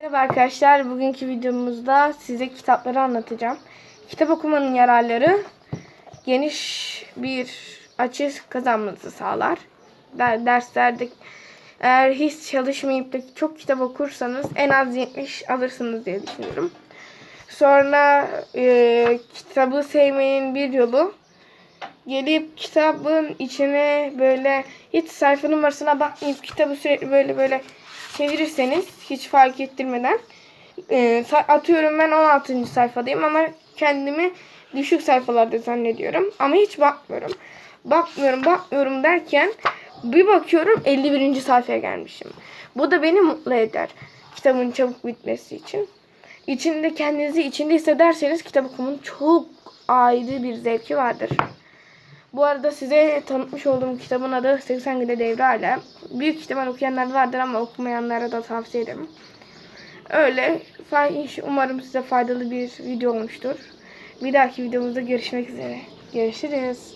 Merhaba arkadaşlar. Bugünkü videomuzda size kitapları anlatacağım. Kitap okumanın yararları geniş bir açı kazanmanızı sağlar. Der- Derslerde eğer hiç çalışmayıp da çok kitap okursanız en az 70 alırsınız diye düşünüyorum. Sonra e, kitabı sevmenin bir yolu gelip kitabın içine böyle hiç sayfa numarasına bakmayıp kitabı sürekli böyle böyle çevirirseniz hiç fark ettirmeden e, atıyorum ben 16. sayfadayım ama kendimi düşük sayfalarda zannediyorum ama hiç bakmıyorum. Bakmıyorum bakmıyorum derken bir bakıyorum 51. sayfaya gelmişim. Bu da beni mutlu eder. Kitabın çabuk bitmesi için. İçinde kendinizi içinde hissederseniz kitap okumanın çok ayrı bir zevki vardır. Bu arada size tanıtmış olduğum kitabın adı 80 Günde Devre Alem. Büyük ihtimal okuyanlar vardır ama okumayanlara da tavsiye ederim. Öyle. Umarım size faydalı bir video olmuştur. Bir dahaki videomuzda görüşmek üzere. Görüşürüz.